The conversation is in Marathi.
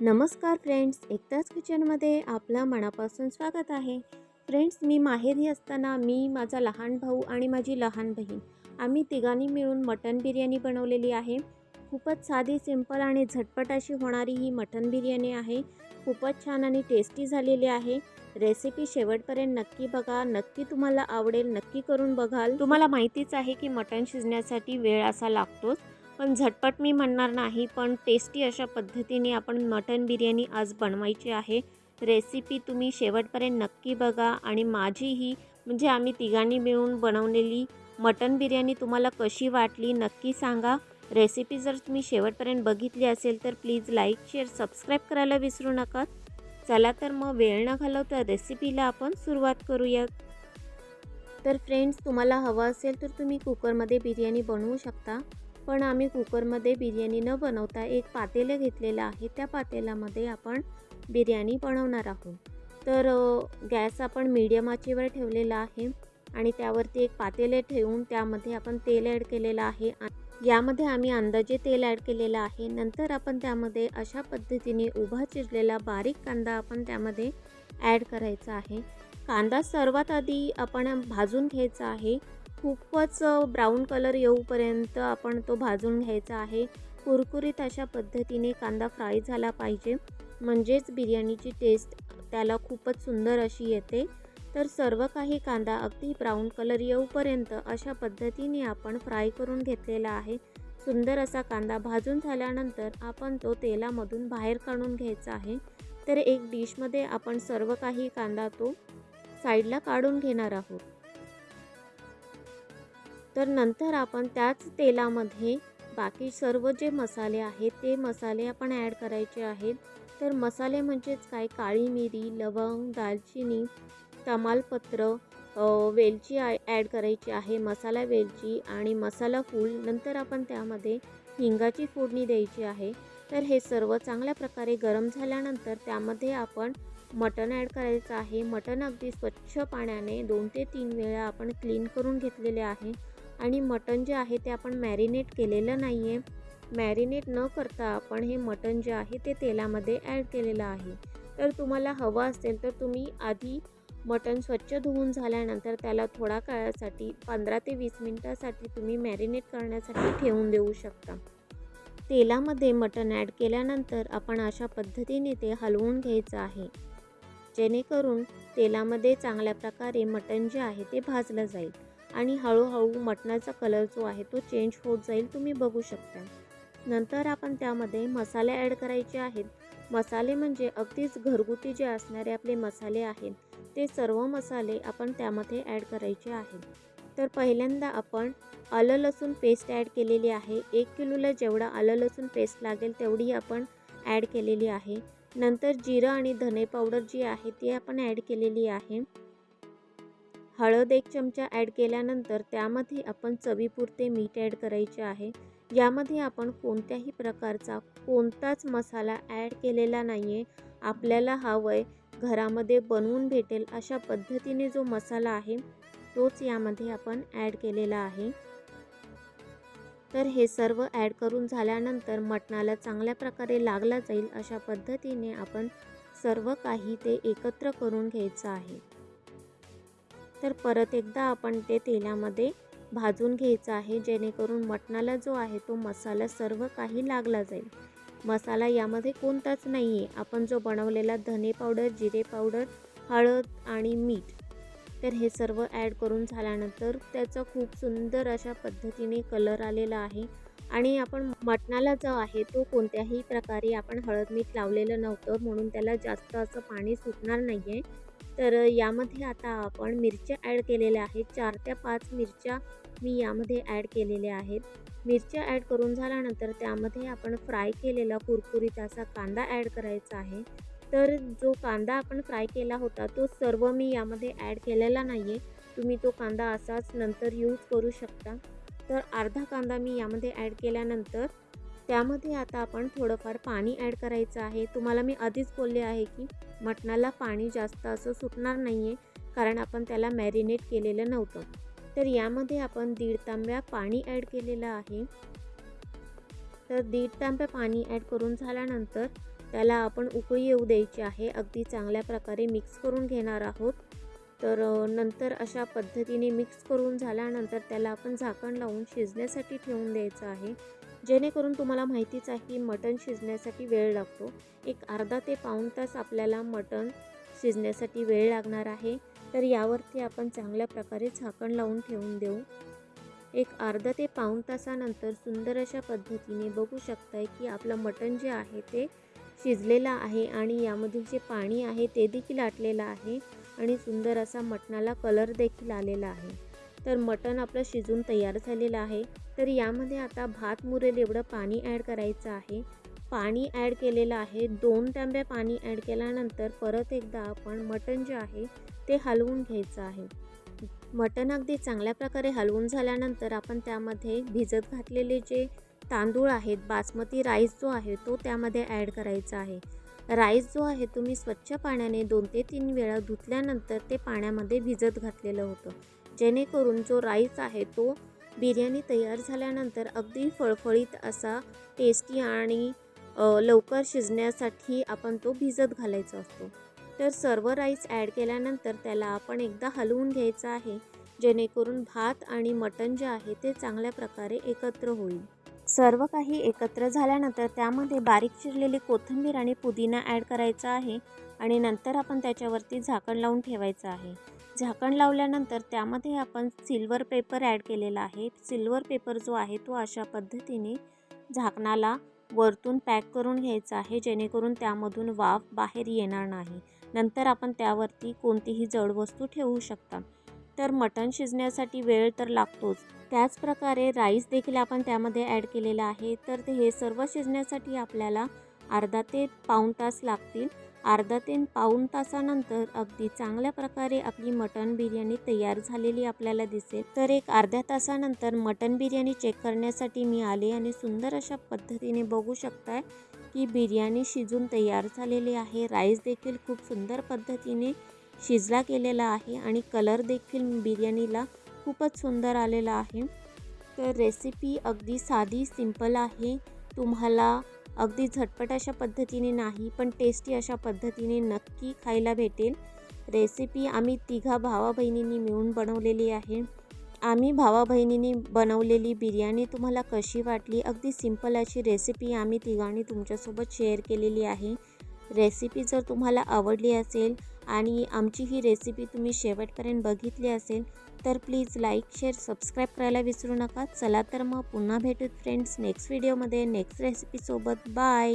नमस्कार फ्रेंड्स एकदाच किचनमध्ये आपलं मनापासून स्वागत आहे. फ्रेंड्स मी माहेरी असताना मी माझा लहान भाऊ आणि माझी लहान बहीण आम्ही तिघांनी मिळून मटन बिर्याणी बनवलेली आहे. खूपच साधी सिंपल आणि झटपट अशी होणारी ही मटन बिर्याणी आहे. खूपच छान आणि टेस्टी झालेली आहे. रेसिपी शेवटपर्यंत नक्की बघा नक्की तुम्हाला आवडेल नक्की करून बघाल. तुम्हाला माहितीच आहे की मटण शिजण्यासाठी वेळ असा लागतोच. पण झटपट मी म्हणणार नाही पण टेस्टी अशा पद्धतीने आपण मटन बिर्याणी आज बनवायची आहे. रेसिपी तुम्ही शेवटपर्यंत नक्की बघा आणि माझी ही म्हणजे आम्ही तिघांनी मिळून बनवलेली मटन बिर्याणी तुम्हाला कशी वाटली नक्की सांगा. रेसिपी जर तुम्ही शेवटपर्यंत बघितली असेल तर प्लीज लाईक शेअर सबस्क्राईब करायला विसरू नका. चला तर मग वेळ न घालवता रेसिपीला आपण सुरुवात करूयात. तर फ्रेंड्स तुम्हाला हवं असेल तर तुम्ही कुकरमध्ये बिर्याणी बनवू शकता. पण आम्ही कुकरमध्ये बिर्याणी न बनवता एक पातेलं घेतलेलं आहे. त्या पातेल्यामध्ये आपण बिर्याणी बनवणार आहोत. तर गॅस आपण मीडियम आचेवर ठेवलेला आहे आणि त्यावरती एक पातेले ठेवून त्यामध्ये आपण तेल ॲड केलेलं आहे. यामध्ये आम्ही अंदाजे तेल ॲड केलेलं आहे. नंतर आपण त्यामध्ये अशा पद्धतीने उभा चिरलेला बारीक कांदा आपण त्यामध्ये ॲड करायचा आहे. कांदा सर्वात आधी आपण भाजून घ्यायचा आहे. खूपच ब्राऊन कलर येऊपर्यंत आपण तो भाजून घ्यायचा आहे. कुरकुरीत अशा पद्धतीने कांदा फ्राय झाला पाहिजे. म्हणजेच बिर्याणीची टेस्ट त्याला खूपच सुंदर अशी येते. तर सर्व काही कांदा अगदी ब्राऊन कलर येऊपर्यंत अशा पद्धतीने आपण फ्राय करून घेतलेला आहे. सुंदर असा कांदा भाजून झाल्यानंतर आपण तो तेलामधून बाहेर काढून घ्यायचा आहे. तर एक डिशमध्ये आपण सर्व काही कांदा तो साईडला काढून घेणार आहोत. तर नंतर आपण त्याच तेलामध्ये बाकी सर्व जे मसाले आहेत ते मसाले आपण ॲड करायचे आहेत. तर मसाले म्हणजेच काय? काळी मिरी लवंग दालचिनी तमालपत्र वेलची ॲड करायची आहे मसाला वेलची आणि मसाला फूल. नंतर आपण त्यामध्ये हिंगाची फोडणी द्यायची आहे. तर हे सर्व चांगल्या प्रकारे गरम झाल्यानंतर त्यामध्ये आपण मटण ॲड करायचं आहे. मटण अगदी स्वच्छ पाण्याने दोन ते तीन वेळा आपण क्लीन करून घेतलेले आहे. आणि मटण जे आहे ते आपण मॅरिनेट केलेलं नाही आहे मॅरिनेट न करता आपण हे मटण जे आहे ते तेलामध्ये ॲड केलेलं आहे. तर तुम्हाला हवं असेल तर तुम्ही आधी मटण स्वच्छ धुवून झाल्यानंतर त्याला थोडा काळासाठी पंधरा ते वीस मिनटासाठी तुम्ही मॅरिनेट करण्यासाठी ठेवून देऊ शकता. तेलामध्ये मटण ॲड केल्यानंतर आपण अशा पद्धतीने ते हलवून घ्यायचं आहे. जेणेकरून तेलामध्ये चांगल्या प्रकारे मटण जे आहे ते भाजलं जाईल. आणि हळूहळू मटणाचा कलर जो आहे तो चेंज होत जाईल तुम्ही बघू शकता. नंतर आपण त्यामध्ये मसाले ॲड करायचे आहेत. मसाले म्हणजे अगदीच घरगुती जे असणारे आपले मसाले आहेत ते सर्व मसाले आपण त्यामध्ये ॲड करायचे आहेत. तर पहिल्यांदा आपण आलं लसूण पेस्ट ॲड केलेली आहे. एक किलोला जेवढा आलं लसूण पेस्ट लागेल तेवढी आपण ॲड केलेली आहे. नंतर जिरं आणि धने पावडर जी आहे ती आपण ॲड केलेली आहे. हळद एक चमचा ॲड केल्यानंतर त्यामध्ये आपण चवीपुरते मीठ ॲड करायचे आहे. यामध्ये आपण कोणत्याही प्रकारचा कोणताच मसाला ॲड केलेला नाही आहे आपल्याला हवंय घरामध्ये बनवून भेटेल अशा पद्धतीने जो मसाला आहे तोच यामध्ये आपण ॲड केलेला आहे. तर हे सर्व ॲड करून झाल्यानंतर मटणाला चांगल्या प्रकारे लागला जाईल अशा पद्धतीने आपण सर्व काही ते एकत्र करून घ्यायचं आहे. तर परत एकदा आपण ते तेलामध्ये भाजून घ्यायचं आहे जेणेकरून मटणाला जो आहे तो मसाला सर्व काही लागला जाईल. मसाला यामध्ये कोणताच नाही आहे आपण जो बनवलेला धने पावडर जिरे पावडर हळद आणि मीठ तर हे सर्व ॲड करून झाल्यानंतर त्याचा खूप सुंदर अशा पद्धतीने कलर आलेला आहे आणि आपण मटणाला जो आहे तो कोणत्याही प्रकारे आपण हळद मीठ लावलेलं नव्हतं म्हणून त्याला जास्त असं पाणी सुटणार नाही आहे तर यामध्ये आता आपण मिरच्या ॲड केलेल्या आहेत. चार त्या पाच मिरच्या मी यामध्ये ॲड केलेल्या आहेत. मिरच्या ॲड करून झाल्यानंतर त्यामध्ये आपण फ्राय केलेला कुरकुरीत असा कांदा ॲड करायचा आहे. तर जो कांदा आपण फ्राय केला होता तो सर्व मी यामध्ये ॲड केलेला नाही आहे तुम्ही तो कांदा असाच नंतर यूज करू शकता. तर अर्धा कांदा मी यामध्ये ॲड केल्यानंतर त्यामध्ये आता आपण थोडंफार पाणी ॲड करायचं आहे. तुम्हाला मी आधीच बोलले आहे की मटणाला पाणी जास्त असं सुटणार नाही आहे कारण आपण त्याला मॅरिनेट केलेलं नव्हतं. तर यामध्ये आपण दीड तांब्या पाणी ॲड केलेलं आहे. तर दीड तांब्या पाणी ॲड करून झाल्यानंतर त्याला आपण उकळी येऊ द्यायची आहे. अगदी चांगल्या प्रकारे मिक्स करून घेणार आहोत. तर नंतर अशा पद्धतीने मिक्स करून झाल्यानंतर त्याला आपण झाकण लावून शिजण्यासाठी ठेवून द्यायचं आहे. जेणेकरून तुम्हाला माहितीच आहे की मटण शिजण्यासाठी वेळ लागतो. एक अर्धा ते पाऊण तास आपल्याला मटण शिजण्यासाठी वेळ लागणार आहे. तर यावरती आपण चांगल्या प्रकारे झाकण लावून ठेवून देऊ. एक अर्धा ते पाऊण तासानंतर सुंदर अशा पद्धतीने बघू शकताय की आपलं मटण जे आहे ते शिजलेलं आहे आणि यामधील जे पाणी आहे ते देखील आटलेलं आहे आणि सुंदर असा मटणाला कलर देखील आलेला आहे. तर मटण आपलं शिजून तयार झालेलं आहे. तर यामध्ये आता भात मुरेल एवढं पाणी ॲड करायचं आहे. पाणी ॲड केलेलं आहे. दोन तांब्या पाणी ॲड केल्यानंतर परत एकदा आपण मटण जे आहे ते हलवून घ्यायचं आहे. मटण अगदी चांगल्या प्रकारे हलवून झाल्यानंतर आपण त्यामध्ये भिजत घातलेले जे तांदूळ आहेत बासमती राईस जो आहे तो त्यामध्ये ॲड करायचा आहे. राईस जो आहे तुम्ही स्वच्छ पाण्याने दोन ते तीन वेळा धुतल्यानंतर ते पाण्यामध्ये भिजत घातलेलं होतं. जेणेकरून जो राईस आहे तो बिर्याणी तयार झाल्यानंतर अगदी फळफळीत असा टेस्टी आणि लवकर शिजण्यासाठी आपण तो भिजत घालायचा असतो. तर सर्व राईस ॲड केल्यानंतर त्याला आपण एकदा हलवून घ्यायचं आहे जेणेकरून भात आणि मटण जे आहे ते चांगल्या प्रकारे एकत्र होईल. सर्व काही एकत्र झाल्यानंतर त्यामध्ये बारीक चिरलेली कोथिंबीर आणि पुदिना ॲड करायचा आहे आणि नंतर आपण त्याच्यावरती झाकण लावून ठेवायचं आहे. झाकण लावल्यानंतर त्यामध्ये आपण सिल्वर पेपर ॲड केलेला आहे. सिल्वर पेपर जो आहे तो अशा पद्धतीने झाकणाला वरतून पॅक करून घ्यायचा आहे जेणेकरून त्यामधून वाफ बाहेर येणार नाही. नंतर आपण त्यावरती कोणतीही जड वस्तू ठेवू शकता. तर मटण शिजण्यासाठी वेळ तर लागतोच. त्याचप्रकारे राईस देखील आपण त्यामध्ये ॲड केलेला आहे. तर ते हे सर्व शिजण्यासाठी आपल्याला अर्धा ते पाऊण तास लागतील. अर्धा ते पाऊण तासानंतर अगदी चांगल्या प्रकारे आपली मटण बिर्याणी तयार झालेली आपल्याला दिसेल. तर एक अर्ध्या तासानंतर मटण बिर्याणी चेक करण्यासाठी मी आले आणि सुंदर अशा पद्धतीने बघू शकताय की बिर्याणी शिजून तयार झालेली आहे. राईस देखील खूप सुंदर पद्धतीने शिजला गेलेला आहे आणि कलर देखील बिर्याणीला खूपच सुंदर आलेला आहे. तर रेसिपी अगदी साधी सिंपल आहे. तुम्हाला अगदी झटपट अशा पद्धतीने नाही पण टेस्टी अशा पद्धतीने नक्की खायला भेटेल. रेसिपी आम्ही तिघा भावा बहिणींनी मिळून बनवलेली आहे. आम्ही भावा बहिणींनी बनवलेली बिर्याणी तुम्हाला कशी वाटली? अगदी सिंपल अशी रेसिपी आम्ही तिघांनी तुमच्यासोबत शेअर केलेली आहे. रेसिपी जर तुम्हाला आवडली असेल आणि आमची ही रेसिपी तुम्ही शेवटपर्यंत बघितली असेल तर प्लीज लाईक शेअर सबस्क्राईब करायला विसरू नका. चला तर मग पुन्हा भेटूत फ्रेंड्स नेक्स्ट व्हिडिओमध्ये नेक्स्ट रेसिपीसोबत बाय